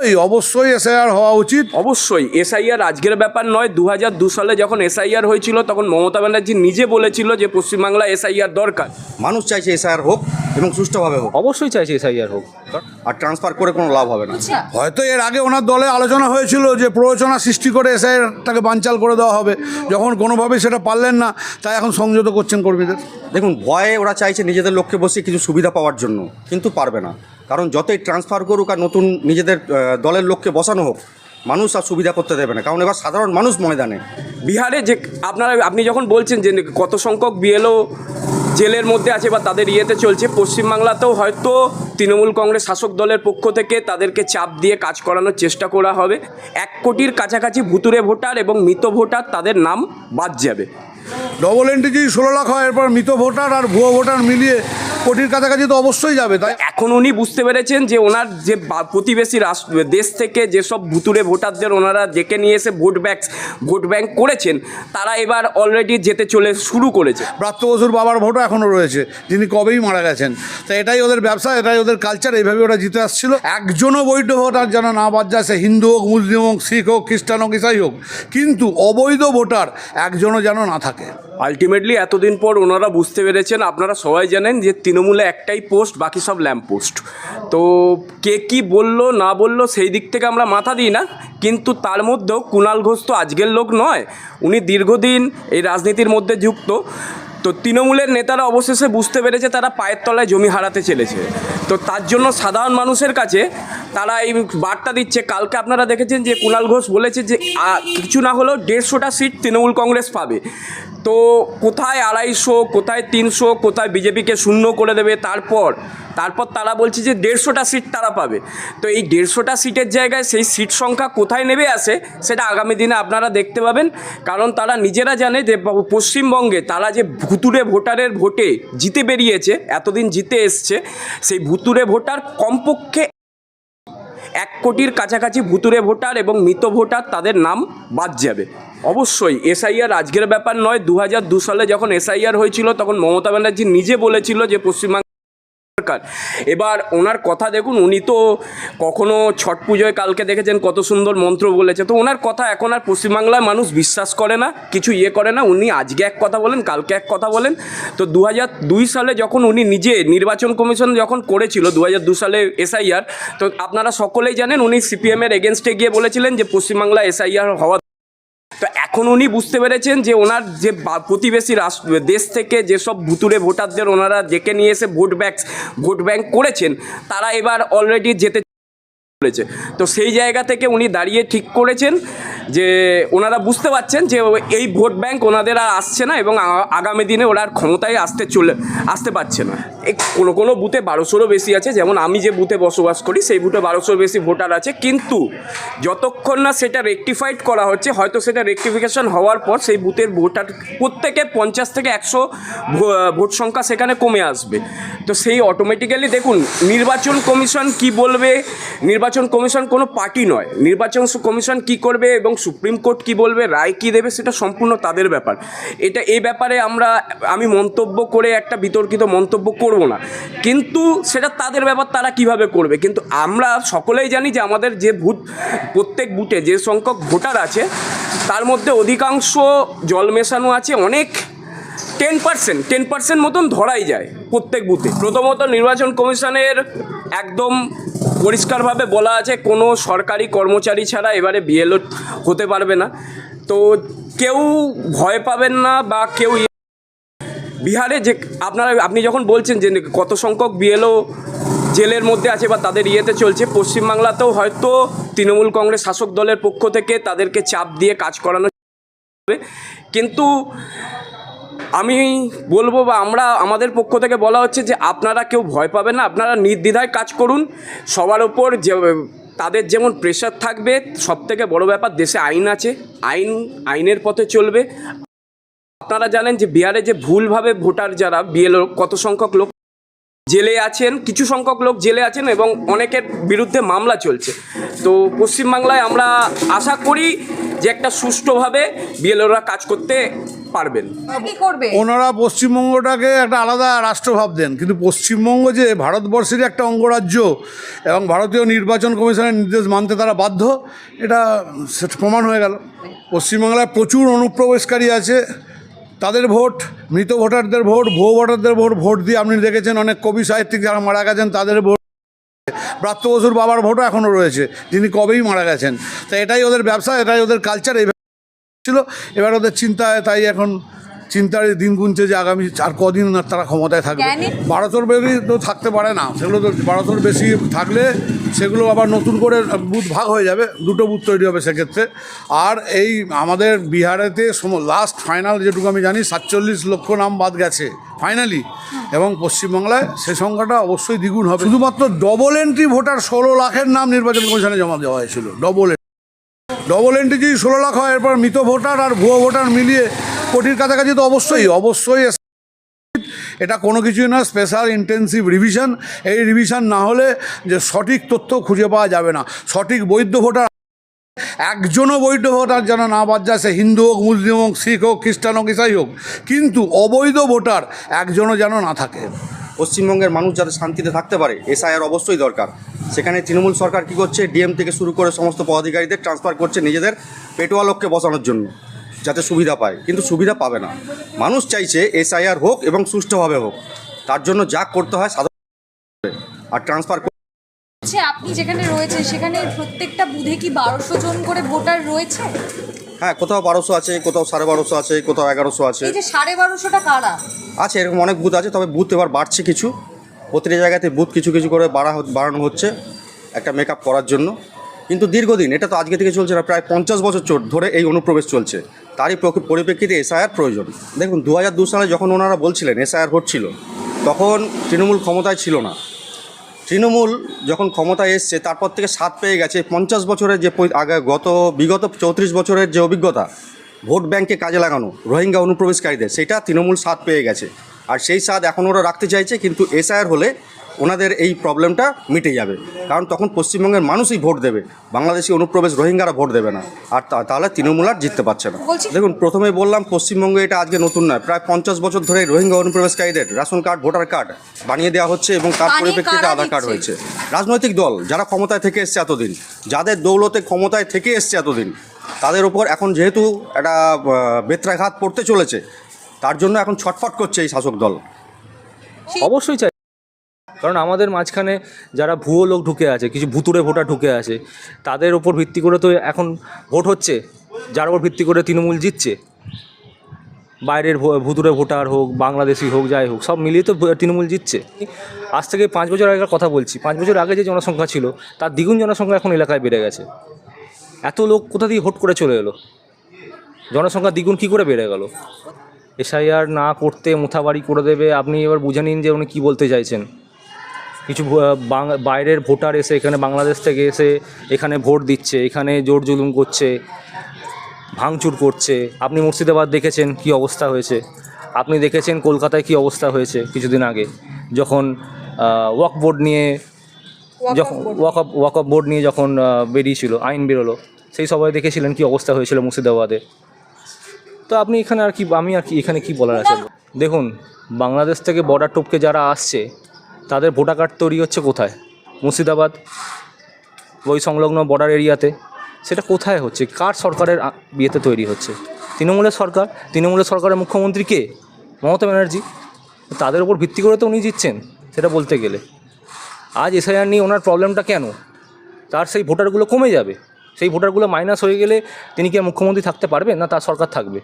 এই অবশ্যই এসআইআর হওয়া উচিত। অবশ্যই। এসআইআর আজকের ব্যাপার নয় দু হাজার দু সালে যখন এসআইআর হয়েছিল তখন মমতা ব্যানার্জি নিজে বলেছিল যে পশ্চিমবাংলা এসআইআর দরকার। মানুষ চাইছে এসআইআর হোক এবং সুষ্ঠুভাবে হোক। অবশ্যই চাইছে এসআইআর হোক। আর ট্রান্সফার করে কোনো লাভ হবে না। হয়তো এর আগে ওনার দলে আলোচনা হয়েছিল যে প্ররোচনা সৃষ্টি করে এসআইআরটাকে বানচাল করে দেওয়া হবে। যখন কোনোভাবেই সেটা পারলেন না তাই এখন সংযত করছেন কর্মীদের। দেখুন ভয়ে ওরা চাইছে নিজেদের লক্ষ্যে বসে কিছু সুবিধা পাওয়ার জন্য কিন্তু পারবে না। কারণ যতই ট্রান্সফার করুক আর নতুন নিজেদের দলের লোককে বসানো হোক মানুষ আর সুবিধা করতে দেবে না। কারণ এবার সাধারণ মানুষ ময়দানে। বিহারে যে আপনারা আপনি যখন বলছেন যে কত সংখ্যক বিএলও জেলের মধ্যে আছে বা তাদের ইয়েতে চলছে পশ্চিমবাংলাতেও হয়তো তৃণমূল কংগ্রেস শাসক দলের পক্ষ থেকে তাদেরকে চাপ দিয়ে কাজ করানোর চেষ্টা করা হবে। এক কোটির কাছাকাছি ভুতুরে ভোটার এবং মৃত ভোটার তাদের নাম বাদ যাবে। ডবল এন্ট্রি যদি ষোলো লাখ হয় এরপর মৃত ভোটার আর ভুয়ো ভোটার মিলিয়ে কোটির কাছাকাছি তো অবশ্যই যাবে তাই এখন উনি বুঝতে পেরেছেন যে ওনার যে প্রতিবেশী রাষ্ট্র দেশ থেকে যেসব ভুতুরে ভোটারদের ওনারা ডেকে নিয়ে এসে ভোট ব্যাংক ভোট ব্যাংক করেছেন তারা এবার অলরেডি যেতে চলে শুরু করেছে। প্রাপ্ত বসুর বাবার ভোটও এখনও রয়েছে যিনি কবেই মারা গেছেন। তো এটাই ওদের ব্যবসা এটাই ওদের কালচার এইভাবে ওরা জিতে আসছিল। একজনও বৈধ ভোটার যেন না বাদ যায় সে হিন্দু হোক মুসলিম হোক শিখ হোক খ্রিস্টান হোক ইসাই হোক কিন্তু অবৈধ ভোটার একজনও যেন না থাকে। আলটিমেটলি এতদিন পর ওনারা বুঝতে পেরেছেন আপনারা সবাই জানেন যে তৃণমূলে একটাই পোস্ট, বাকি সব ল্যাম্প পোস্ট। তো কে কি বলল, না বলল, সেই দিক থেকে আমরা মাথা দিই না। কিন্তু তার মধ্যেও কুণাল ঘোষ তো আজকের লোক নয়, উনি দীর্ঘদিন এই রাজনীতির মধ্যে যুক্ত। তো তৃণমূলের নেতারা অবশেষে বুঝতে পেরেছে তারা পায়ের তলায় জমি হারাতে চলেছে। তো তার জন্য সাধারণ মানুষের কাছে তারা এই বার্তা দিচ্ছে। কালকে আপনারা দেখেছেন যে কুণাল ঘোষ বলেছে যে কিছু না হলেও দেড়শোটা সিট তৃণমূল কংগ্রেস পাবে। তো কোথায় আড়াইশো, কোথায় তিনশো, কোথায় বিজেপিকে শূন্য করে দেবে তারপর? তারপর তারা বলছে যে দেড়শোটা সিট তারা পাবে। তো এই দেড়শোটা সিটের জায়গায় সেই সিট সংখ্যা কোথায় নেমে আসে সেটা আগামী দিনে আপনারা দেখতে পাবেন। কারণ তারা নিজেরা জানে যে পশ্চিমবঙ্গে তারা যে ভুতুরে ভোটারের ভোটে জিতে বেরিয়েছে, এতদিন জিতে এসছে, সেই ভুতুরে ভোটার কমপক্ষে এক কোটির কাছাকাছি ভুতুরে ভোটার এবং মৃত ভোটার তাদের নাম বাদ যাবে। অবশ্যই এসআইআর আজকের ব্যাপার নয় দু সালে যখন এসআইআর হয়েছিল তখন মমতা ব্যানার্জি নিজে বলেছিল যে পশ্চিমবাংলা সরকার এবার ওনার কথা দেখুন, উনি তো কখনো ছট পুজোয় কালকে দেখেছেন কত সুন্দর মন্ত্র বলেছে। তো ওনার কথা এখন আর পশ্চিমবাংলার মানুষ বিশ্বাস করে না, কিছু ইয়ে করে না। উনি আজকে এক কথা বলেন, কালকে এক কথা বলেন। তো দু দুই সালে যখন উনি নিজে নির্বাচন কমিশন যখন করেছিল দু হাজার দু সালে এসআইআর, তো আপনারা সকলেই জানেন, উনি সিপিএমের এগেনস্টে গিয়ে বলেছিলেন যে পশ্চিমবাংলা এসআইআর হওয়া এখন উনি বুঝতে পেরেছেন যে ওনার যে প্রতিবেশী রাষ্ট্র দেশ থেকে যেসব ভুতুরে ভোটারদের ওনারা ডেকে নিয়ে এসে ভোট ব্যাংক ভোট ব্যাংক করেছেন, তারা এবার অলরেডি যেতে চলেছে তো সেই জায়গা থেকে উনি দাঁড়িয়ে ঠিক করেছেন যে ওনারা বুঝতে পারছেন যে এই ভোট ব্যাংক ওনাদের আর আসছে না এবং আগামী দিনে ওরা আর ক্ষমতায় আসতে চলে, আসতে পারছে না। কোনো কোনো বুথে বারোশোরও বেশি আছে, যেমন আমি যে বুথে বসবাস করি সেই বুথে বারোশোর বেশি ভোটার আছে, কিন্তু যতক্ষণ না সেটা রেকটিফাইড করা হচ্ছে, হয়তো সেটা রেকটিফিকেশন হওয়ার পর সেই বুথের ভোটার প্রত্যেকে পঞ্চাশ থেকে একশো ভোট সংখ্যা সেখানে কমে আসবে। তো সেই অটোমেটিক্যালি দেখুন, নির্বাচন কমিশন কি বলবে? নির্বাচন কমিশন কোনো পার্টি নয়। নির্বাচন কমিশন কি করবে এবং সুপ্রিম কোর্ট কি বলবে, রায় কি দেবে, সেটা সম্পূর্ণ তাদের ব্যাপার। এটা এই ব্যাপারে আমরা, আমি মন্তব্য করে একটা বিতর্কিত মন্তব্য করব না। কিন্তু সেটা তাদের ব্যাপার, তারা কীভাবে করবে? কিন্তু আমরা সকলেই জানি যে আমাদের যে ভোট প্রত্যেক বুটে যে সংখ্যক ভোটার আছে, তার মধ্যে অধিকাংশ জল মেশানো আছে, অনেক টেন পার্সেন্ট টেন পার্সেন্ট মতন ধরাই যায় প্রত্যেক বুথে। প্রথমত নির্বাচন কমিশনের একদম পরিষ্কারভাবে বলা আছে, কোনো সরকারি কর্মচারী ছাড়া এবারে বিএলও হতে পারবে না। তো কেউ ভয় পাবেন না বা কেউ বিহারে যে আপনারা, আপনি যখন বলছেন যে কত সংখ্যক বিএলও জেলের মধ্যে আছে বা তাদের ইয়েতে চলছে, পশ্চিমবাংলাতেও হয়তো তৃণমূল কংগ্রেস শাসক দলের পক্ষ থেকে তাদেরকে চাপ দিয়ে কাজ করানো কিন্তু আমি বলব বা আমরা আমাদের পক্ষ থেকে বলা হচ্ছে যে আপনারা কেউ ভয় পাবেন না, আপনারা নির্দ্বিধায় কাজ করুন। সবার ওপর যে, তাদের যেমন প্রেশার থাকবে সব থেকে বড় ব্যাপার দেশে আইন আছে, আইন, আইনের পথে চলবে। আপনারা জানেন যে বিহারে যে ভুলভাবে ভোটার যারা, বিএলও কত সংখ্যক লোক জেলে আছেন, কিছু সংখ্যক লোক জেলে আছেন এবং অনেকের বিরুদ্ধে মামলা চলছে। তো পশ্চিমবাংলায় আমরা আশা করি যে একটা সুষ্ঠুভাবে বিএলওরা কাজ করতে পারবেন। ওনারা পশ্চিমবঙ্গটাকে একটা আলাদা রাষ্ট্র ভাবতেন কিন্তু পশ্চিমবঙ্গ যে ভারতবর্ষের একটা অঙ্গরাজ্য এবং ভারতীয় নির্বাচন কমিশনের নির্দেশ মানতে তারা বাধ্য এটা প্রমাণ হয়ে গেল। পশ্চিমবাংলায় প্রচুর অনুপ্রবেশকারী আছে। তাদের ভোট মৃত ভোটারদের ভোট ভুয়ো ভোটারদের ভোট ভোট দিয়ে আপনি দেখেছেন অনেক কবি সাহিত্যিক যারা মারা গেছেন তাদের ভোট। ব্রাত্য বসুর বাবার ভোটও এখনও রয়েছে। যিনি কবেই মারা গেছেন। তো এটাই ওদের ব্যবসা এটাই ওদের কালচার এই ছিল এবার ওদের চিন্তায় তাই এখন চিন্তার দিন গুনছে যে আগামী আর কদিন আর তারা ক্ষমতায় থাকবে। বারোশোর বেশি তো থাকতে পারে না সেগুলো তো বারোশোর বেশি থাকলে সেগুলো আবার নতুন করে বুথ ভাগ হয়ে যাবে দুটো বুথ তৈরি হবে সেক্ষেত্রে। আর এই আমাদের বিহারেতে লাস্ট ফাইনাল যেটুকু আমি জানি সাতচল্লিশ লক্ষ নাম বাদ গেছে ফাইনালি এবং পশ্চিমবাংলায় সে সংখ্যাটা অবশ্যই দ্বিগুণ হবে। শুধুমাত্র ডবল এন্ট্রি ভোটার ষোলো লাখের নাম নির্বাচন কমিশনে জমা দেওয়া হয়েছিল ডবল ডবল এন্ট্রি যদি ষোলো লাখ হয়, এরপর মৃত ভোটার আর ভুয়ো ভোটার মিলিয়ে কোটির কাছাকাছি তো অবশ্যই অবশ্যই এটা কোনো কিছুই না স্পেশাল ইন্টেন্সিভ রিভিশন এই রিভিশন না হলে যে সঠিক তথ্য খুঁজে পাওয়া যাবে না। সঠিক বৈধ ভোটার, একজনও বৈধ ভোটার যেন না বাদ যায়, সে হিন্দু হোক, মুসলিম হোক, শিখ হোক, খ্রিস্টান হোক, ইসাই হোক। কিন্তু অবৈধ ভোটার একজনও যেন না থাকে। পশ্চিমবঙ্গের মানুষ যাতে শান্তিতে থাকতে পারে, এসআইআর অবশ্যই দরকার। সেখানে তৃণমূল সরকার কি করছে, ডিএম থেকে শুরু করে সমস্ত পদাধিকারীদের ট্রান্সফার করছে নিজেদের পেটোয়া লোককে বসানোর জন্য, যাতে সুবিধা পায়। কিন্তু সুবিধা পাবে না। মানুষ চাইছে এসআইআর হোক এবং সুষ্ঠুভাবে হোক। তার জন্য যা করতে হয় সাধারণ আর ট্রান্সফার আপনি যেখানে রয়েছে সেখানে প্রত্যেকটা বুধে কি বারোশো জন করে ভোটার রয়েছে? হ্যাঁ কোথাও বারোশো আছে কোথাও সাড়ে বারোশো আছে কোথাও এগারোশো আছে। এই যে সাড়ে বারোশোটা কারা? আছে এরকম অনেক বুথ আছে তবে বুথ এবার বাড়ছে কিছু। প্রতিটা জায়গাতে বুথ কিছু কিছু করে বাড়া বাড়ানো হচ্ছে একটা মেকআপ করার জন্য। কিন্তু দীর্ঘদিন এটা তো আজকে থেকে চলছে না প্রায় পঞ্চাশ বছর চোট ধরে এই অনুপ্রবেশ চলছে। তারই পরিপ্রেক্ষিতে এসআইআর প্রয়োজন। দেখুন দু হাজার দু সালে যখন ওনারা বলছিলেন এসআইআর হচ্ছিল তখন তৃণমূল ক্ষমতায় ছিল না। তৃণমূল যখন ক্ষমতায় এসছে, তারপর থেকে সাত পেয়ে গেছে। পঞ্চাশ বছরের যে আগে গত, বিগত চৌত্রিশ বছরের যে অভিজ্ঞতা, ভোট ব্যাংকে কাজে লাগানো, রোহিঙ্গা অনুপ্রবেশকারীদের, সেটা তৃণমূল সাত পেয়ে গেছে। আর সেই স্বাদ এখন ওরা রাখতে চাইছে, কিন্তু এসআইআর হলে ওনাদের এই প্রবলেমটা মিটে যাবে। কারণ তখন পশ্চিমবঙ্গের মানুষই ভোট দেবে। বাংলাদেশি অনুপ্রবেশ রোহিঙ্গারা ভোট দেবে না। আর তা- তাহলে তৃণমূল আর জিততে পারছে না। দেখুন প্রথমে বললাম পশ্চিমবঙ্গে এটা আজকে নতুন নয়। প্রায় পঞ্চাশ বছর ধরে রোহিঙ্গা অনুপ্রবেশকারীদের রেশন কার্ড ভোটার কার্ড বানিয়ে দেওয়া হচ্ছে এবং তার পরিপ্রেক্ষিতে আধার কার্ড হয়েছে। রাজনৈতিক দল যারা ক্ষমতায় থেকে এসছে এতদিন যাদের দৌলতে ক্ষমতায় থেকে এসছে এতদিন তাদের ওপর এখন যেহেতু একটা বেত্রাঘাত পড়তে চলেছে তার জন্য এখন ছটফট করছে এই শাসক দল। অবশ্যই চাই। কারণ আমাদের মাঝখানে যারা ভুয়ো লোক ঢুকে আছে, কিছু ভুতুরে ভোটার ঢুকে আছে, তাদের ওপর ভিত্তি করে তো এখন ভোট হচ্ছে, যার ওপর ভিত্তি করে তৃণমূল জিতছে। বাইরের ভুতুরে ভোটার হোক, বাংলাদেশি হোক, যাই হোক, সব মিলিয়ে তো তৃণমূল জিতছে। আজ থেকে পাঁচ বছর আগের কথা বলছি, পাঁচ বছর আগে যে জনসংখ্যা ছিল, তার দ্বিগুণ জনসংখ্যা এখন এলাকায় বেড়ে গেছে। এত লোক কোথা দিয়ে হোট করে চলে এলো? জনসংখ্যা দ্বিগুণ কী করে বেড়ে গেল? এসআইআর না করতে মুথাবাড়ি করে দেবে, আপনি এবার বুঝে নিন যে উনি কী বলতে চাইছেন। কিছু বাইরের ভোটার এসে এখানে বাংলাদেশ থেকে এসে এখানে ভোট দিচ্ছে এখানে জোর জুলুম করছে ভাঙচুর করছে। আপনি মুর্শিদাবাদ দেখেছেন কি অবস্থা হয়েছে? আপনি দেখেছেন কলকাতায় কি অবস্থা হয়েছে কিছুদিন আগে? যখন ওয়াক বোর্ড নিয়ে যখন walk up walk up board নিয়ে যখন বেরিয়েছিল আইন বেরোলো সেই সবাই দেখেছিলেন কি অবস্থা হয়েছিল মুর্শিদাবাদে। তো আপনি এখানে আর কি আমি আর কি এখানে কি বলার আছে? দেখুন বাংলাদেশ থেকে বর্ডার টপকে যারা আসছে তাদের ভোটার কার্ড তৈরি হচ্ছে কোথায়? মুর্শিদাবাদ, ওই সংলগ্ন বর্ডার এরিয়াতে। সেটা কোথায় হচ্ছে? কার সরকারের বিয়েতে তৈরি হচ্ছে? তৃণমূলের সরকার? তৃণমূলের সরকারের মুখ্যমন্ত্রী কে? মমতা ব্যানার্জি? তাদের উপর ভিত্তি করে তো উনি জিতছেন, সেটা বলতে গেলে। আজ এসআইআর নিয়ে ওনার প্রবলেমটা কেন? তার সেই ভোটারগুলো কমে যাবে। সেই ভোটারগুলো মাইনাস হয়ে গেলে তিনি কি মুখ্যমন্ত্রী থাকতে পারবেন না তার সরকার থাকবে?